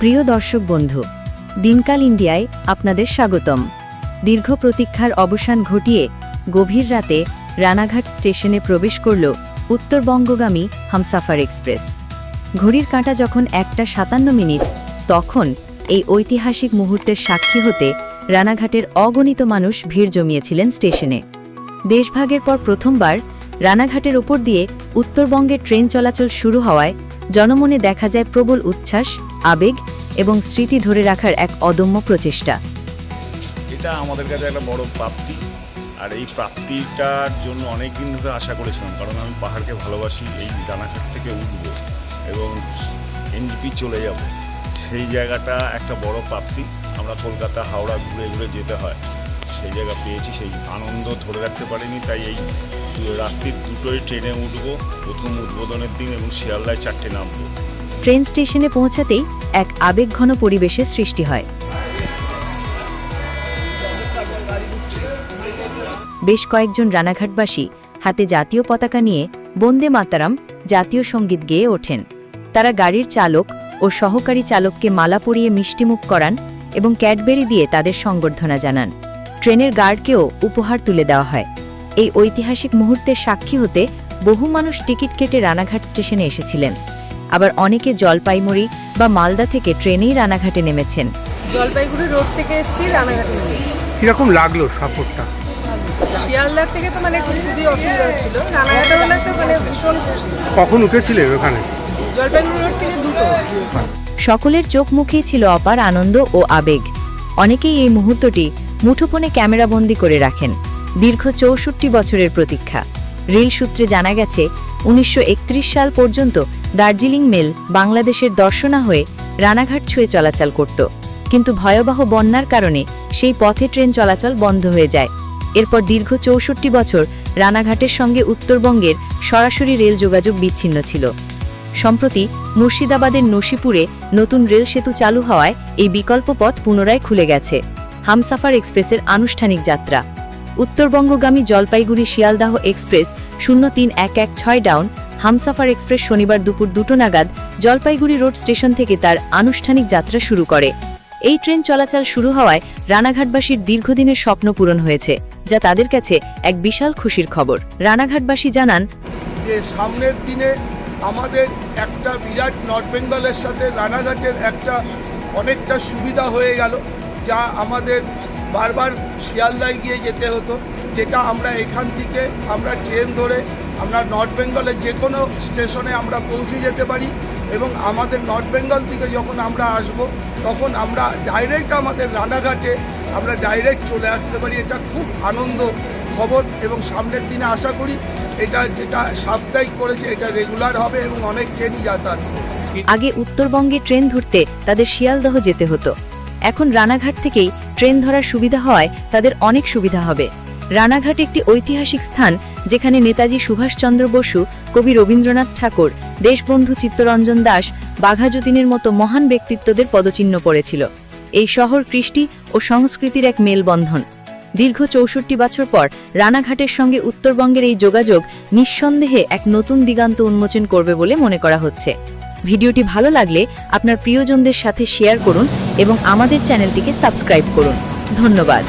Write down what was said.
প্রিয় দর্শক বন্ধু, দিনকাল ইন্ডিয়ায় আপনাদের স্বাগতম। দীর্ঘ প্রতীক্ষার অবসান ঘটিয়ে গভীর রাতে রানাঘাট স্টেশনে প্রবেশ করল উত্তরবঙ্গগামী হামসাফার এক্সপ্রেস। ঘড়ির কাঁটা যখন একটা সাতান্ন মিনিট, তখন এই ঐতিহাসিক মুহূর্তের সাক্ষী হতে রানাঘাটের অগণিত মানুষ ভিড় জমিয়েছিলেন স্টেশনে। দেশভাগের পর প্রথমবার রানাঘাটের ওপর দিয়ে উত্তরবঙ্গের ট্রেন চলাচল শুরু হওয়ায় জনমনে দেখা যায় প্রবল উচ্ছ্বাস, আবেগ এবং স্মৃতি ধরে রাখার এক অদম্য প্রচেষ্টা। এটা আমাদের কাছে একটা বড় প্রাপ্তি। আর এই প্রাপ্তিটার জন্য অনেক দিন ধরে আশা করেছিলাম, কারণ আমি পাহাড়কে ভালোবাসি, এই রানাঘাট থেকে উঠব এবং এনজিপি চলে যাব। সেই জায়গাটা একটা বড় প্রাপ্তি। আমরা কলকাতা, হাওড়া ঘুরে ঘুরে যেতে হয়। সেই জায়গা পেয়েছি, সেই আনন্দ ধরে রাখতে পারিনি, তাই এই রাত্রির দুটোই ট্রেনে উঠব, প্রথম উদ্বোধনের দিন এবং শিয়ালদায় চারটে নামবো। ট্রেন স্টেশনে পৌঁছাতেই এক আবেগঘন পরিবেশের সৃষ্টি হয়। বেশ কয়েকজন রানাঘাটবাসী হাতে জাতীয় পতাকা নিয়ে বন্দে মাতারাম জাতীয় সংগীত গেয়ে ওঠেন। তারা গাড়ির চালক ও সহকারী চালককে মালা পরিয়ে মিষ্টিমুখ করান এবং ক্যাডবেরি দিয়ে তাদের সংবর্ধনা জানান। ট্রেনের গার্ডকেও উপহার তুলে দেওয়া হয়। এই ঐতিহাসিক মুহূর্তের সাক্ষী হতে বহু মানুষ টিকিট কেটে রানাঘাট স্টেশনে এসেছিলেন। আবার অনেকে জলপাইমুড়ি বা মালদা থেকে ট্রেনেই রানাঘাটে নেমেছেন। জলপাইগুড়ি রোড থেকে এসেছি রানাঘাটে কীরকম লাগল থেকে তো মানে খুবই অসুবিধা হচ্ছিল রানাঘাটে হলে তো মানে ভীষণ কখন উঠেছিলে ওখানে? জলপাইগুড়ি রোড থেকে দুটো। সকলের চোখ মুখেই ছিল অপার আনন্দ ও আবেগ। অনেকেই এই মুহূর্তটি মুঠোফোনে ক্যামেরাবন্দি করে রাখেন। দীর্ঘ চৌষট্টি বছরের প্রতীক্ষা। রেল সূত্রে জানা গেছে, উনিশশো একত্রিশ সাল পর্যন্ত দার্জিলিং মেল বাংলাদেশের দর্শনা হয়ে রানাঘাট ছুঁয়ে চলাচল করত। কিন্তু ভয়াবহ বন্যার কারণে সেই পথে ট্রেন চলাচল বন্ধ হয়ে যায়। এরপর দীর্ঘ চৌষট্টি বছর রানাঘাটের সঙ্গে উত্তরবঙ্গের সরাসরি রেল যোগাযোগ বিচ্ছিন্ন ছিল। সম্প্রতি মুর্শিদাবাদের নসিপুরে নতুন রেল সেতু চালু হওয়ায় এই বিকল্প পথ পুনরায় খুলে গেছে। হামসাফার এক্সপ্রেসের আনুষ্ঠানিক যাত্রা। উত্তরবঙ্গগামী জলপাইগুড়ি শিয়ালদাহ এক্সপ্রেস শূন্য তিন এক এক ছয় ডাউন, হামসাফার এক্সপ্রেস শনিবার দুপুর দুটো নাগাদ জলপাইগুড়ি রোড স্টেশন থেকে তার আনুষ্ঠানিক যাত্রা শুরু করে। এই ট্রেন চলাচল শুরু হওয়ায় রানাঘাটবাসীর দীর্ঘদিনের স্বপ্ন পূরণ হয়েছে, যা তাদের কাছে এক বিশাল খুশির খবর। রানাঘাটবাসী জানান, যে সামনের দিনে আমাদের একটা বিরাট নর্থ বেঙ্গলের সাথে রানাঘাটের একটা অনেকটা সুবিধা হয়ে গেল, যা আমাদের বারবার শিয়ালদায় গিয়ে যেতে হতো, যেটা আমরা এখান থেকে, আমরা ট্রেন ধরে, আমরা নর্থ বেঙ্গলের যে কোনো স্টেশনে আমরা পৌঁছে যেতে পারি এবং আমাদের নর্থ বেঙ্গল থেকে যখন আমরা আসব, তখন আমরা ডাইরেক্ট আমাদের রানাঘাটে আমরা ডাইরেক্ট চলে আসতে পারি। এটা খুব আনন্দ খবর এবং সামনের দিনে আশা করি এটা যেটা সাপ্তাহিক করেছে, এটা রেগুলার হবে এবং অনেক ট্রেনই যাতায়াত আগে উত্তরবঙ্গে ট্রেন ধরতে তাদের শিয়ালদহ যেতে হতো। এখন রানাঘাট থেকেই ট্রেন ধরার সুবিধা হওয়ায় তাদের অনেক সুবিধা হবে। রানাঘাট একটি ঐতিহাসিক স্থান, যেখানে নেতাজি সুভাষচন্দ্র বসু, কবি রবীন্দ্রনাথ ঠাকুর, দেশবন্ধু চিত্তরঞ্জন দাস, বাঘা যতীনের মতো মহান ব্যক্তিত্বদের পদচিহ্ন পড়েছিল। এই শহর কৃষ্টি ও সংস্কৃতির এক মেলবন্ধন। দীর্ঘ চৌষট্টি বছর পর রানাঘাটের সঙ্গে উত্তরবঙ্গের এই যোগাযোগ নিঃসন্দেহে এক নতুন দিগান্ত উন্মোচন করবে বলে মনে করা হচ্ছে। ভিডিওটি ভালো লাগলে আপনার প্রিয়জনদের সাথে শেয়ার করুন এবং আমাদের চ্যানেলটিকে সাবস্ক্রাইব করুন। ধন্যবাদ।